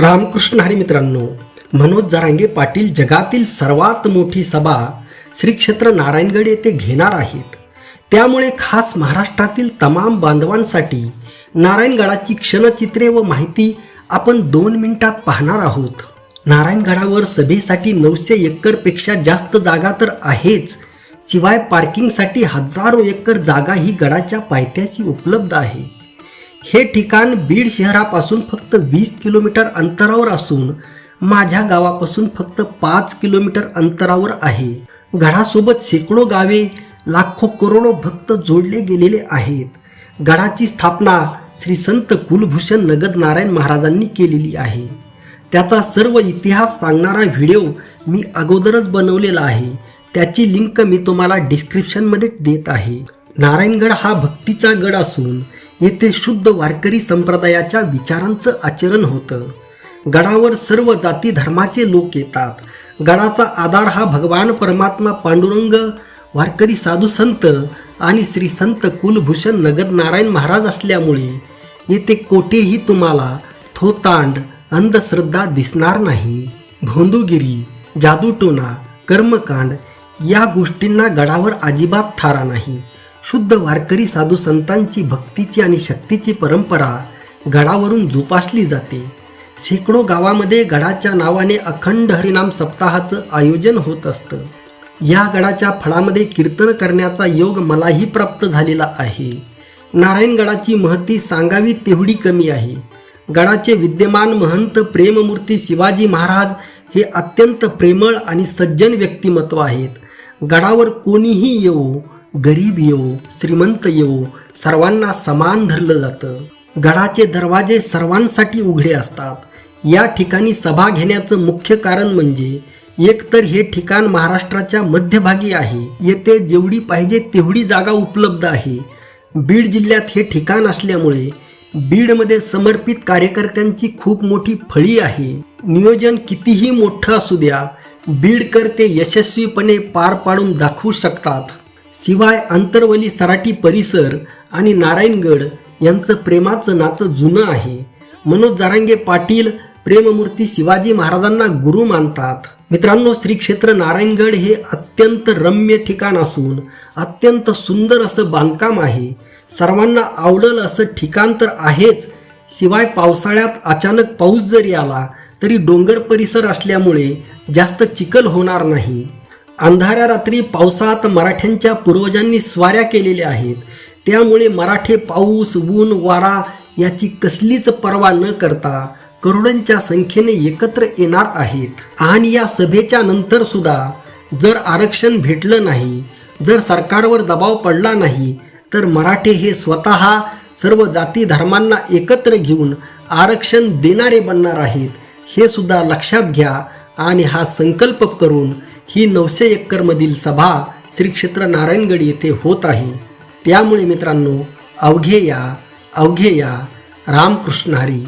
रामकृष्ण हरी मित्रांनो मनोज जरांगे पाटील जगातील सर्वात मोठी सभा श्री क्षेत्र नारायणगड येथे घेणार आहेत. त्यामुळे खास महाराष्ट्रातील तमाम बांधवांसाठी नारायणगडाची क्षणचित्रे व माहिती आपण दोन मिनिटात पाहणार आहोत. नारायणगडावर सभेसाठी नऊशे एकरपेक्षा जास्त जागा तर आहेच शिवाय पार्किंगसाठी हजारो एकर जागा ही गडाच्या पायथ्याशी उपलब्ध आहे. हे ठिकाण बीड शहरापासून फक्त वीस किलोमीटर अंतरावर असून माझ्या गावापासून फक्त पाच किलोमीटर अंतरावर आहे. गडासोबत शेकडो गावे लाखो करोडो भक्त जोडले गेलेले आहेत. गडाची स्थापना श्री संत कुलभूषण नगद नारायण महाराजांनी केलेली आहे. त्याचा सर्व इतिहास सांगणारा व्हिडिओ मी अगोदरच बनवलेला आहे. त्याची लिंक मी तुम्हाला डिस्क्रिप्शनमध्ये देत आहे. नारायणगड हा भक्तीचा गड असून येथे शुद्ध वारकरी संप्रदायाच्या विचारांचं आचरण होतं. गडावर सर्व जाती धर्माचे लोक येतात. गडाचा आधार हा भगवान परमात्मा पांडुरंग वारकरी साधू संत आणि श्री संत कुलभूषण नगद नारायण महाराज असल्यामुळे येथे कोठेही तुम्हाला थोतांड अंधश्रद्धा दिसणार नाही. भोंदूगिरी जादूटोना कर्मकांड या गोष्टींना गडावर अजिबात थारा नाही. शुद्ध वारकरी साधू संतांची भक्तीची आणि शक्तीची परंपरा गडावरून जोपासली जाते. शेकडो गावामध्ये गडाच्या नावाने अखंड हरिनाम सप्ताहाचं आयोजन होत असतं. या गडाच्या फळामध्ये कीर्तन करण्याचा योग मलाही प्राप्त झालेला आहे. नारायणगडाची महती सांगावी तेवढी कमी आहे. गडाचे विद्यमान महंत प्रेममूर्ती शिवाजी महाराज हे अत्यंत प्रेमळ आणि सज्जन व्यक्तिमत्व आहेत. गडावर कोणीही येऊ गरीब येऊ श्रीमंत येऊ सर्वांना समान धरलं जातं. गडाचे दरवाजे सर्वांसाठी उघडे असतात. या ठिकाणी सभा घेण्याचं मुख्य कारण म्हणजे एकतर हे ठिकाण महाराष्ट्राच्या मध्यभागी आहे येथे जेवढी पाहिजे तेवढी जागा उपलब्ध आहे. बीड जिल्ह्यात हे ठिकाण असल्यामुळे बीडमध्ये समर्पित कार्यकर्त्यांची खूप मोठी फळी आहे. नियोजन कितीही मोठं असू द्या बीडकर ते यशस्वीपणे पार पाडून दाखवू शकतात. शिवाय अंतरवली सराठी परिसर आणि नारायणगड यांचं प्रेमाचं नातं जुनं आहे. मनोज जारांगे पाटील प्रेममूर्ती शिवाजी महाराजांना गुरु मानतात. मित्रांनो श्री क्षेत्र नारायणगड हे अत्यंत रम्य ठिकाण असून अत्यंत सुंदर असं बांधकाम आहे. सर्वांना आवडल असं ठिकाण तर आहेच. शिवाय पावसाळ्यात अचानक पाऊस जरी आला तरी डोंगर परिसर असल्यामुळे जास्त चिखल होणार नाही. अंधाऱ्या रात्री पावसात मराठ्यांच्या पूर्वजांनी स्वाऱ्या केलेल्या आहेत. त्यामुळे मराठे पाऊस ऊन वारा याची कसलीच पर्वा न करता करोडांच्या संख्येने एकत्र येणार आहेत. आणि या सभेच्या नंतर सुद्धा जर आरक्षण भेटलं नाही जर सरकारवर दबाव पडला नाही तर मराठे हे स्वतः सर्व जाती धर्मांना एकत्र घेऊन आरक्षण देणारे बनणार आहेत हे सुद्धा लक्षात घ्या आणि हा संकल्प करून ही नऊशे एकरमधील सभा श्री क्षेत्र नारायणगड येथे होत आहे. त्यामुळे मित्रांनो अवघे या अवघे या. रामकृष्ण हरी.